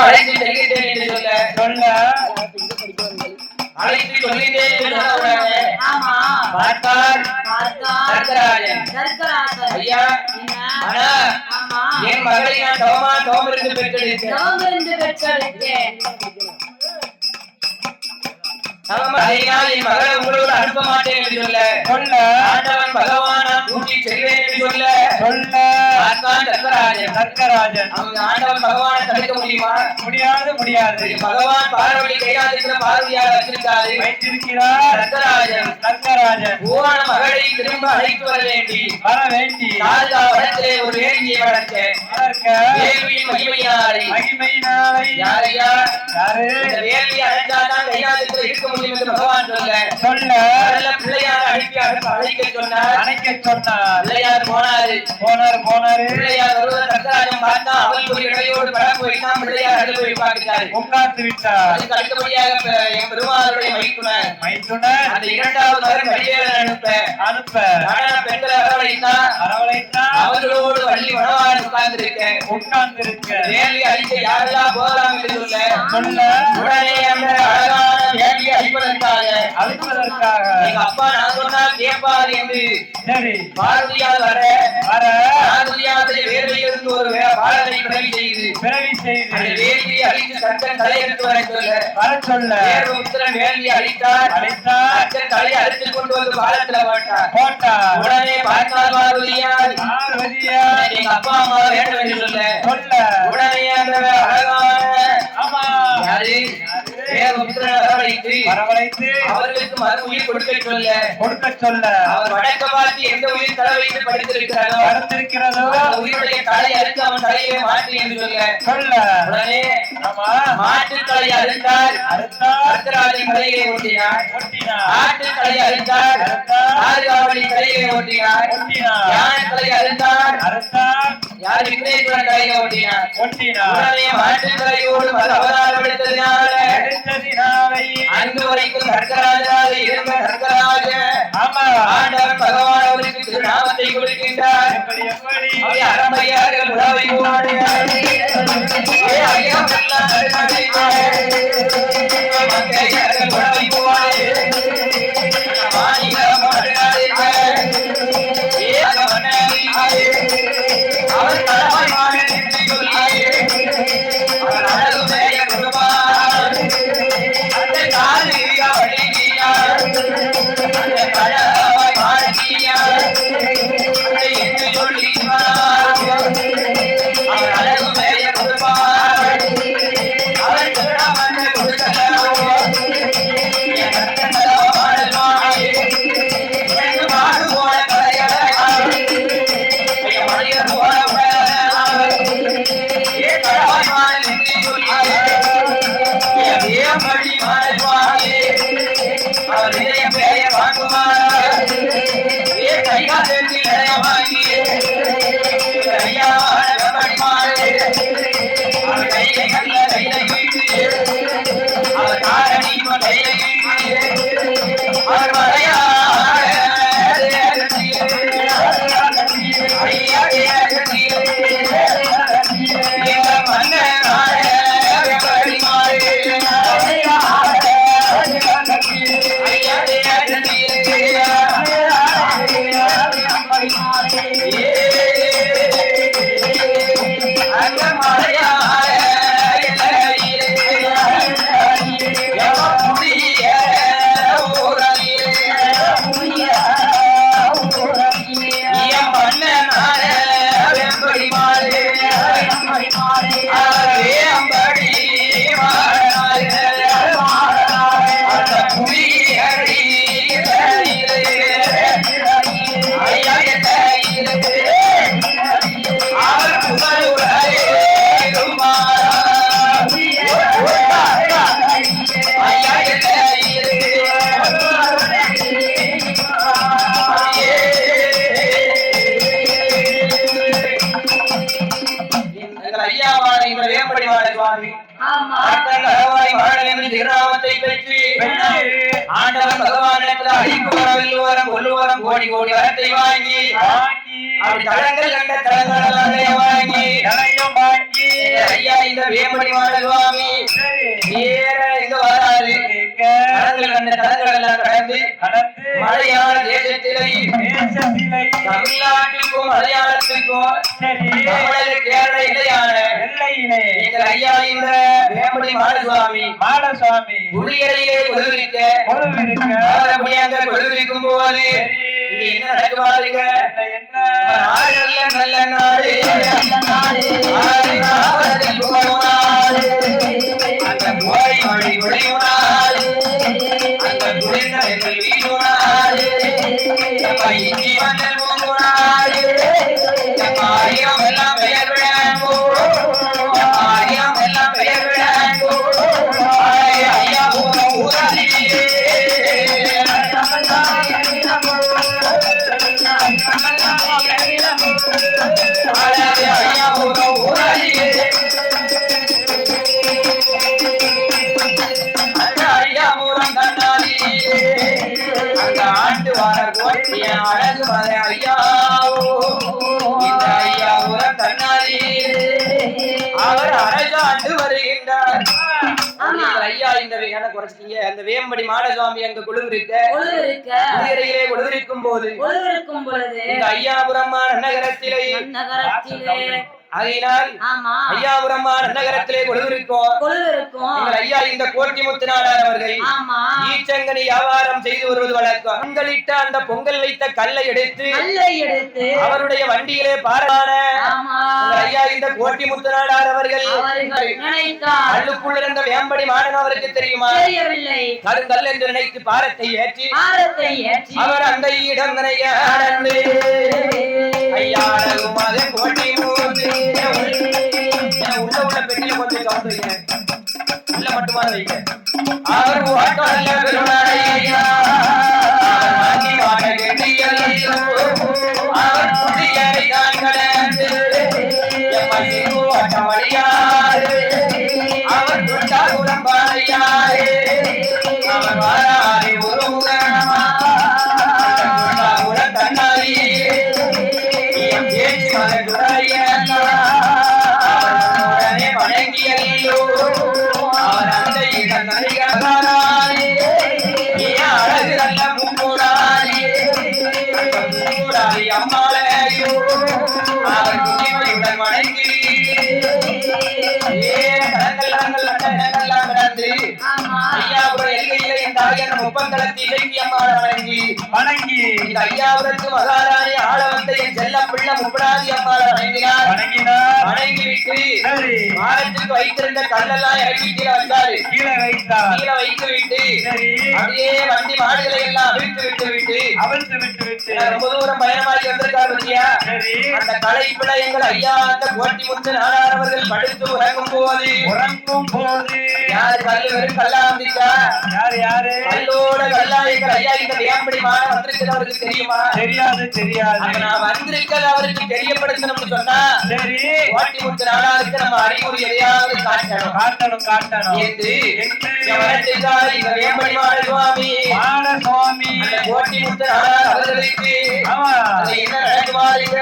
அழைத்து செல்கின்றேன் என்று சொல்ல. சொல்ல அழைத்து சொல்கின்றேன் என்று சொன்ன உடனே ஆமா. பார்த்தார். தர்கராஜன் ஐயா ஆனா என் மகளை நான் தவமா தவமிருந்து பெற்றெடுத்தேன். தவமிருந்து பெற்றெடுத்தேன். மகளை உங்களோடு அனுப்ப மாட்டேன் என்று சொல்ல. சொல்ல ஆண்டவன் பகவான் கூட்டி செல்வேன் என்று சொல்ல. சொல்ல அவங்க ஆண்டவன் பகவானை தடுக்க முடியுமா? முடியாது முடியாது. பகவான் பார்வதி கையால் இருக்கிற பார்வதியால் வச்சிருக்காரு. வைத்திருக்கிறார். தர்கராஜன் தர்க்கராஜன் பூவான மகளை திரும்ப அழைத்து வர வேண்டி. வர வேண்டி. ராஜா வடத்திலே ஒரு வேள்வியை வளர்க்க. வளர்க்க. வேள்வியின் மகிமையாரை மகிமை நாளை. யாரையா? யாரு? வேள்வி அழைச்சாதான் கையால் இருக்கிற இருக்க சொல்ல. அழைக்க சொன்னார். அணைக்க சொன்னார். பிள்ளையார் போனாரு. போனாரு போனாரு. பிள்ளையார் வருவதை தர்கராஜன் பார்த்தா அவள் ஒரு இடையோடு படம் போய்தான் பிள்ளையார் அடுத்து போய் பார்க்கிறாரு உட்கார்ந்து விட்டார். அதுக்கு அடுத்தபடியாக என் பெருமாளுடைய மைத்துனர். மைத்துனர். அந்த இரண்டாவது மகன் வடிவேலன் அனுப்ப. அனுப்ப. நடன பெண்களை வரவழைத்தான். அரவணைத்தான் அவர்களோடு வள்ளி வனவான் உட்கார்ந்திருக்கேன். உட்கார்ந்து இருக்க வேலி அழிக்க யாரெல்லாம் போகலாம் என்று சொல்ல. சொல்ல. உடனே அந்த அழகான வேலி அழிப்பதற்காக. அழைப்பதற்காக. எங்க அப்பா நான் சொன்னால் கேட்பார் என்று. பாரதியார் வர வர. பாரதியாருடைய வேலையிலிருந்து ஒரு பாடலை பிறவி செய்து. பிறவி அந்த செய்து வேலியை அழித்து சட்டன் தலையெடுத்து வர சொல்ல. வர சொல்ல. தேர்வுத்திரன் வேலியை அழித்தார். அழைத்தார். தலையை அறுத்து கொண்டு வந்து பாலத்துல போட்டார். போட்டார். உடனே பார்த்தார் பார்வதியார் பார்வதியார் எங்க அப்பா அம்மா வேண்டும் என்று சொல்ல. சொல்ல. உடனே வரவழைத்து வரவழைத்து அவர்களுக்கு மறு உயிர் கொடுக்க சொல்ல. கொடுக்க சொல்ல. அவர் வடக்க பார்த்து எந்த உயிர் தலை வைத்து படித்திருக்கிறாரோ கடந்திருக்கிறதோ அந்த உயிருடைய தலை அறுத்து அவன் தலையை மாற்றி என்று சொல்ல. சொல்ல. உடனே ஆமா. மாட்டு தலை அறுத்தார். கர்த்தராஜன் தலையை ஓட்டினார். ஆட்டு தலை அறுத்தார். ஆறுகாவலி தலையை ஓட்டினார். யானை தலை அறுத்தார். அறுத்தார். யார் விக்னேஸ்வரன் தலையை ஓட்டினார். ஒட்டினார் உடனே மாட்டு தலையோடு பல அவதாரம் எடுத்ததினால எடுத்ததினாவை அன்று வரைக்கும் கர்க்கராஜாக இருந்த கர்க்கராஜ ஆமா. ஆண்டவன் பகவான் அவருக்கு திருநாமத்தை கொடுக்கின்றார். எப்படி எப்படி? அவை கைகாலத்தில் அழிப்பு வரம் வில்லு வரம் கொல்லு வரம் கோடி கோடி வரத்தை வாங்கி வாங்கி. அப்படி கண்ட வாங்கி வாங்கி. ஐயா இந்த வேம்படி மாட சுவாமி சரி. நேர எங்க வராது. எங்க தலங்கள் கண்ட எல்லாம் கடந்து கடந்து மலையாள தேசத்திலே தேசத்திலே தமிழ்நாட்டுக்கும் சரி தமிழக கேரள இடையான எல்லையிலே எங்கள் ஐயா இந்த வேம்படி மாட சுவாமி மாடசாமி குடியறையிலே கொழுவிருக்க போது என்ன நடக்குவாருங்க என்ன நல்ல நாடு நல்ல நாடு. நாடு. அந்த போய் மொழி ஒழியும் அந்த குளிர்ந்த எங்கள் வீடும் நம்ம இஞ்சி மஞ்சள் பெயர் ஐயா இந்த என்ன குறைச்சிட்டீங்க. அந்த வேம்படி மாடசுவாமி அங்க குழுவிருக்க குதிரையிலே குழுவிருக்கும் போது கொலுவிருக்கும் பொழுது இந்த ஐயாபுரம் நகரத்திலே நகரத்திலே ஆகையினால் ஐயாபுரம் நகரத்திலே குழுவிருக்கும். எங்கள் ஐயா இந்த கோட்டி முத்துநாடார் அவர்கள் ஈச்சங்கனி வியாபாரம் செய்து வருவது வழக்கம். பொங்கலிட்ட அந்த பொங்கல் வைத்த கல்லை எடுத்து அவருடைய வண்டியிலே பாரான ஐயா இந்த கோட்டி முத்துநாடார் அவர்கள் கல்லுக்குள் இருந்த வேம்படி மாடன் அவருக்கு தெரியுமா? கருங்கல் என்று நினைத்து பாரத்தை ஏற்றி பாரத்தை ஏற்றி அவர் அந்த இடம் நடந்து ஐயா கோட்டி பெட்டியில கொஞ்சம் கவுந்து வைங்க உள்ள மட்டுமா வைங்க அவர் ஓட்டல்ல பெருமாளையா அவர் மாட்டி வாட கெட்டியலையோ அவர் குடியரை தான் கடந்து எம்மை ஓட்ட அவர் தொட்டா குடம்பாளையாறு அவர் வாராறு என் தாயன் முப்பந்தளத்தி இலக்கிய அம்மாளை வணங்கி வணங்கி. இந்த ஐயாபுரத்து மகாராணி ஆள வந்த என் செல்ல பிள்ளை முப்படாதி அம்மாளை வணங்கினார். வணங்கினார். வணங்கி விட்டு சரி. மாரத்துக்கு வைத்திருந்த கல்லெல்லாம் இறக்கி கீழே வந்தாரு கீழே வைத்தார். கீழே வைத்து விட்டு சரி. அப்படியே வண்டி மாடுகளை எல்லாம் அவிழ்த்து விட்டு விட்டு அவிழ்த்து விட்டு விட்டு ரொம்ப தூரம் பயணமாகி வந்திருக்காரு பத்தியா? சரி. அந்த கலைப்பிழை எங்கள் ஐயா அந்த கோட்டி முத்து நாடார் அவர்கள் படுத்து உறங்கும் போது உறங்கும் போது. யார் கல்லு வெறும் கல்லாந்திக்கா யாரு யாரு? கல்லோட கல்லா எங்கள் ஐயா இந்த வேம்படி வந்திருக்கிறது அவருக்கு தெரியுமா தெரியாது தெரியாது அப்ப நான் வந்திருக்கிறது அவருக்கு தெரியப்படுத்தணும்னு சொன்னா சரி முத்து நம்ம அறிகுறி எதையாவது காட்டணும் காட்டணும் காட்டணும் என்று இந்த வேம்படி மாட சுவாமி மாட சுவாமி முத்து அவர்களுக்கு என்ன நடக்குமாறுங்க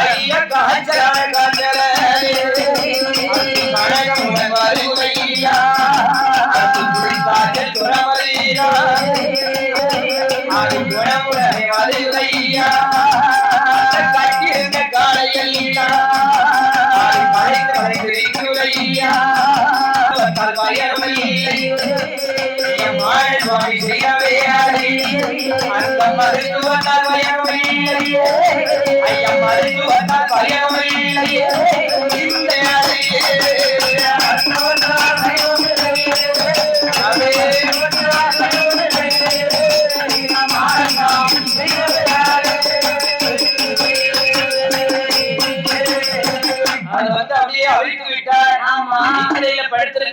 ஐயா அந்த மருத்துவத்தால் பயணமில்லை ஐயா மருத்துவத்தால் பயணமில்லை இந்த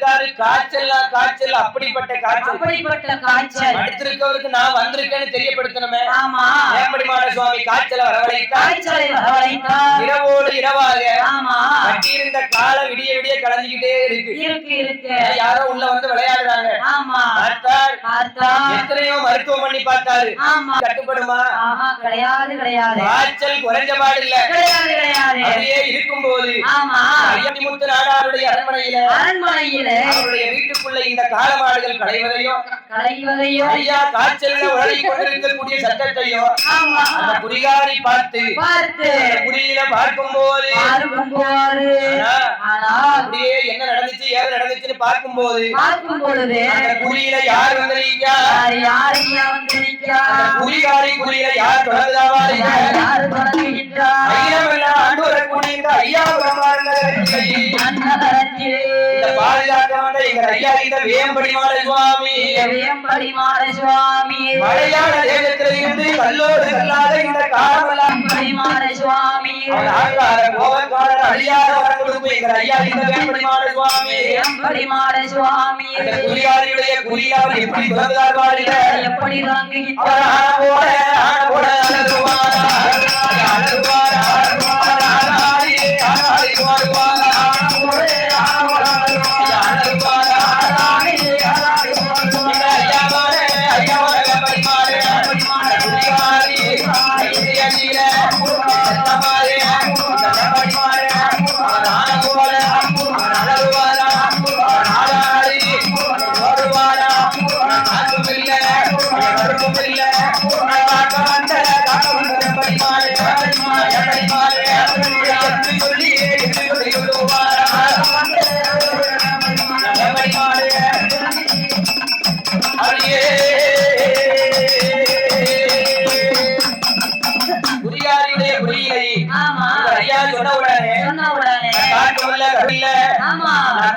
படுத்திருக்காரு காய்ச்சல் காய்ச்சல் அப்படிப்பட்ட காய்ச்சல். அப்படிப்பட்ட காய்ச்சல். படுத்திருக்கவருக்கு நான் வந்திருக்கேன்னு தெரியப்படுத்தணுமே. ஆமா. ஏம்படிமான சுவாமி காய்ச்சல வரவழைத்தார்? காய்ச்சலை வரவழைத்தார். இரவோடு இரவாக ஆமா. கட்டியிருந்த காலை விடிய விடிய கலஞ்சுக்கிட்டே இருக்கு. இருக்கு இருக்கு. யாரோ உள்ள வந்து விளையாடுறாங்க. ஆமா. பார்த்தார். பார்த்தா எத்தனையோ மருத்துவம் பண்ணி பார்த்தாரு. ஆமா. கட்டுப்படுமா? ஆஹா கிடையாது கிடையாது. காய்ச்சல் குறைஞ்ச பாடு இல்ல. கிடையாது கிடையாது. அப்படியே இருக்கும்போது ஆமா. ஐயமுத்து நாடாருடைய அரண்மனையில அரண்மனையில. அவருடைய வீட்டுக்குள்ள இந்த காலமாடுகள் களைவதையும் கலைவதையும் ஐயா காய்ச்சல்ல உழறி கொண்டிருக்கக்கூடிய சத்தத்தையும் ஆமா. அந்த குறிகாரி பார்த்து குறியில அப்படியே என்ன நடந்துச்சு ஏது நடந்துச்சுன்னு பார்க்கும் பொழுது அந்த குறியில யார் வந்து நிக்கா யார் வந்து குறிகாரி குறியில யார் தொடர்ந்தாவா யார் ஆண்டு வரக்கூடிய இந்த ஐயா அன்னகரத்திலே இந்த பாதுகாக்க வந்த எங்க ஐயா இந்த வேம்படிமாட சுவாமி. வேம்படிமாட சுவாமி மலையாள தேசத்துல இருந்து கல்லோடு கல்லாத இந்த காலமெல்லாம் வேம்படிமாட சுவாமி. ஆங்கார கோபக்காரர் அழியாத வரம் கொடுக்கும் எங்க ஐயா இந்த வேம்படிமாட சுவாமி. வேம்படிமாட சுவாமி. அந்த குறியாரியுடைய குறியார் எப்படி பிறந்தார் பாருங்க எப்படி அவர் ஆன போல ஆன போல அலறுவாரா? அலறுவாரா? அலறுவாரா?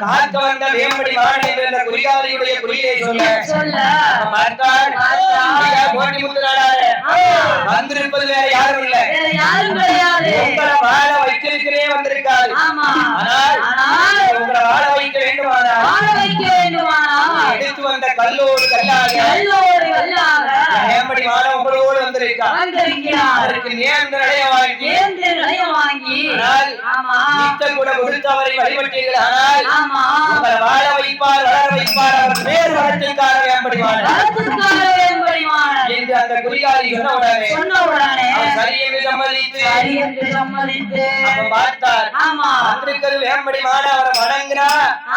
காக்க வந்த வேம்படி என்ற குறிகாரியுடைய சொல்ல. சொல்ல. கோட்டி வந்திருப்பது வேற யாரும் இல்ல. யாரும் கிடையாது. உங்களை வாழ வந்திருக்காரு. ஆனால் உங்களை வாழ வைக்க வேண்டுமானால் வாழ வைக்க வேண்டுமானால் எடுத்து வந்த கல்லோடு கல்லாக வேம்படி மாறன் வந்திருக்கிறார் அதற்கு நேர்ந்த நிலைய வாங்கி. ஆனால் ஆமா. நித்தல் கூட கொடுத்தவரை வழிபட்டீர்கள். ஆனால் ஆமா. உங்களை வாழ வைப்பார் வளர வைப்பார் அவர் வேறு வரத்துக்கார வேம்படிமாறன் என்று அந்த குறிகாரி சொன்ன உடனே சொன்ன உடனே அவர் சரி என்று சம்மதித்து சரி என்று சம்மதித்து அப்ப பார்த்தார். ஆமா. வந்திருக்கிறது வேம்படிமான அவரை வணங்குறா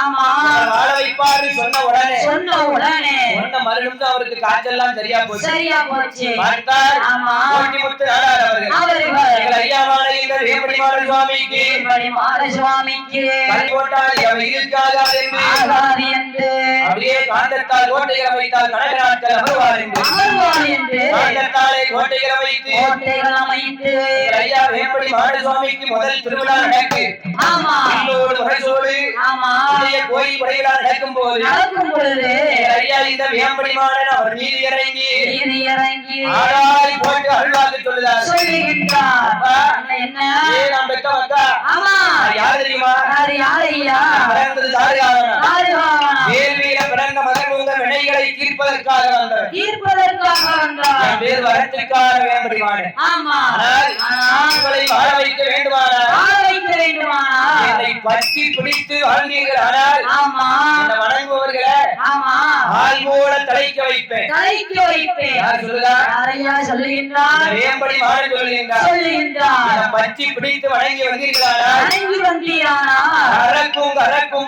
ஆமா. அவரை வாழ வைப்பார்னு சொன்ன உடனே சொன்ன உடனே சொன்ன மறுநிமிஷம் அவருக்கு காய்ச்சல்லாம் சரியா போச்சு. சரியா போச்சு. பார்த்தார். ஆமா. கோட்டிமுத்து அவர்கள். ஐயாவான இந்த வேம்படிமான சுவாமிக்கு. வேம்படிமாற சுவாமிக்கு. கல் போட்டால் எவை இருக்காது என்று. அப்படியே காந்தத்தால் கோட்டைகளை வைத்தால் கணக்கு நாட்கள் அமர்வார் என்று. அமர்வார் என்று. காந்தத்தாலே கோட்டைகளை வைத்து கோட்டைகள் அமைத்து. எங்கள் ஐயா வேம்படி மாடு சுவாமிக்கு முதல் திருவிழா நடக்கு. ஆமா. கல்லோடு முரசோடு ஆமா. புதிய கோயில் படைகளா நடக்கும் போது நடக்கும் பொழுது எங்கள் ஐயா இந்த வேம்படி மாடன் அவர் மீது இறங்கி. நீதி இறங்கி. ஆடாய் போட்டு அருள்வாக்கு சொல்லுதார் சொல்லுகின்றார். என்ன ஏ நாம் பெத்த மக்கா? ஆமா. யார் தெரியுமா? யாரு யாரு ஐயா? பிறந்தது தாருகாவனா யாரு வாகனம்? வேள்வியில பிறந்த மகன் உங்கள் வினைகளை தீர்ப்பதற்காக வந்தவன். தீர்ப்பதற்காக வந்தார். என் பேர் வரத்திற்காக வேம்படி மாடன் ஆமா. ஆனால் ஆனால் உங்களை வாழ வைக்க வேண்டுமானால் வாழ வைக்க வேண்டுமானால் என்னை பற்றி பிடித்து வாழ்ந்தீர்கள் ஆனால் ஆமா. வணங்குபவர்களை ஆள் போல தலைக்க வைப்பேன். தலைக்கு வைப்பேன். யார் சொல்லுதா? யாரையா சொல்லுகின்றார்? வேம்படி மாடன் சொல்லுகின்றார். சொல்லுகின்றார். பிடித்து வணங்கி வந்தீர்களானால் வணங்கி வந்தீரானா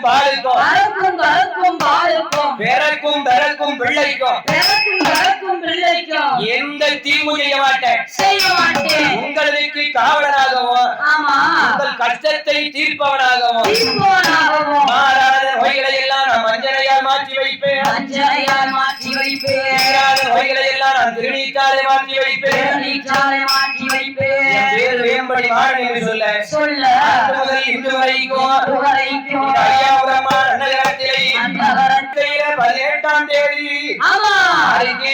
பாலுக்கும். பாலுக்கும். பிறக்கும் பிறக்கும் பிள்ளைக்கும். பிறக்கும் பிள்ளைக்கும். எந்த தீங்கு செய்ய மாட்டேன். செய்ய மாட்டேன். உங்களுக்கு காவலனாகவும் ஆமா. உங்கள் கஷ்டத்தை தீர்ப்பவனாகவும் தீர்ப்பவனாகவும். மாறாத நோய்களை எல்லாம் மஞ்சளையால் மாற்றி வைப்பேன் அஞ்சனையால் மாற்றி வைப்பேன் எல்லாம் திருநீக்காலே மாற்றி வைப்பேன் நீச்சாலை மாற்றி எப்படி மாறன் என்று சொல்ல சொல்ல. முதல் இன்று வரைக்கும் வரைக்கும். ஐயாபுரமார் அன்னகரத்திலே அன்னகரத்தில பதினெட்டாம் தேதி. ஆமா. யாருக்கு?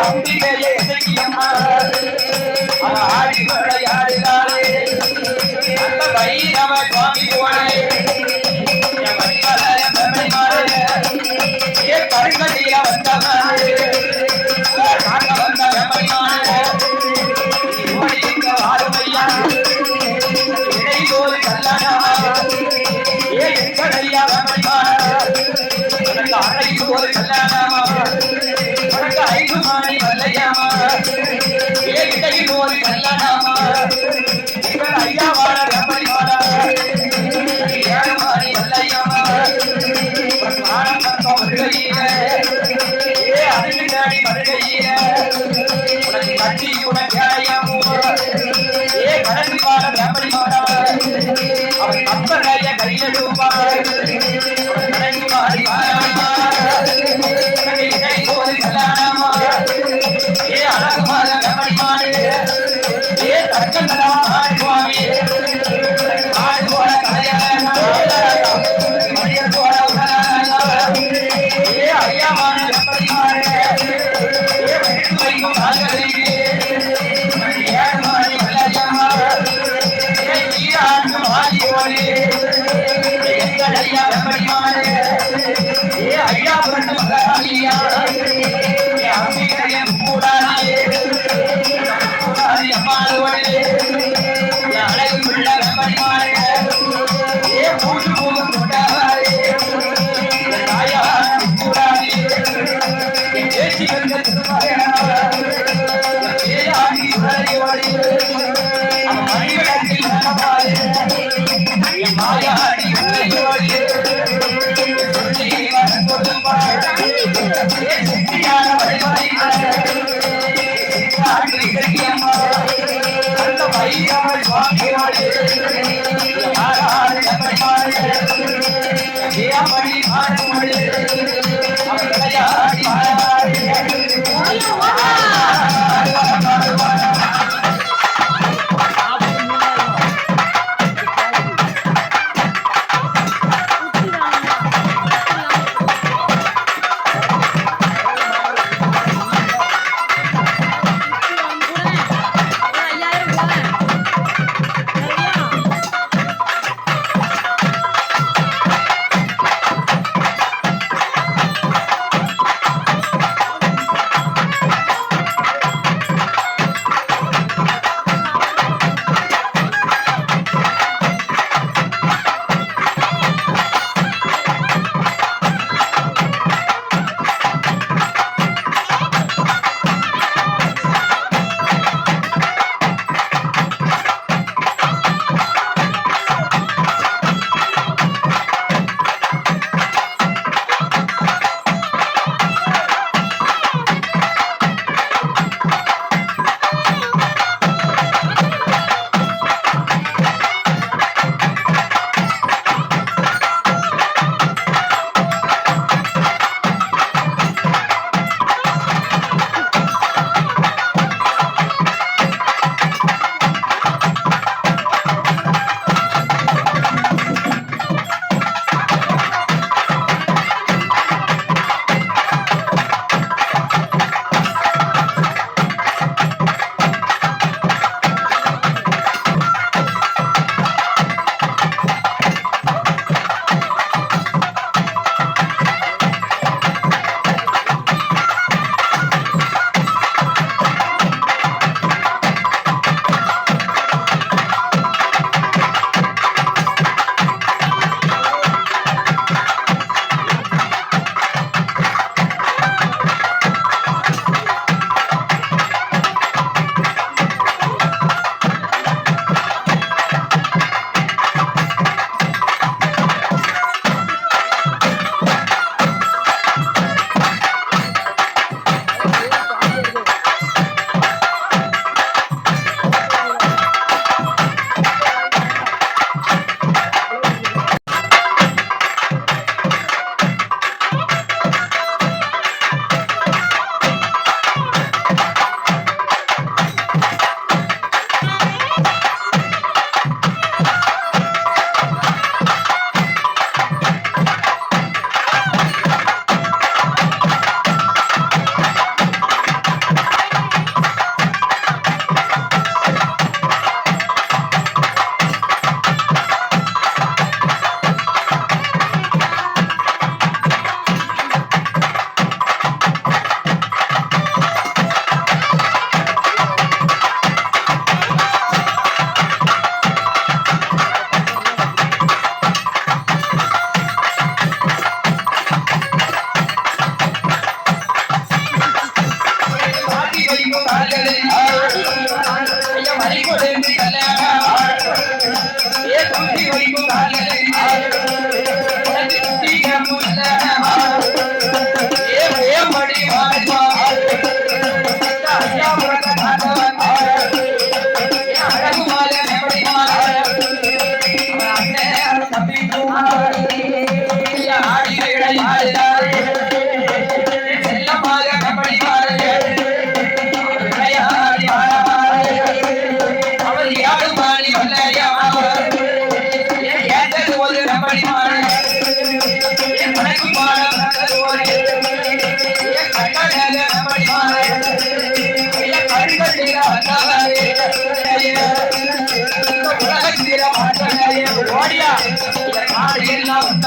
அம்பிகையை செய்யம்மா ஆடி விளையாடினாரே வைரவ சுவாமி हरिवार हर हर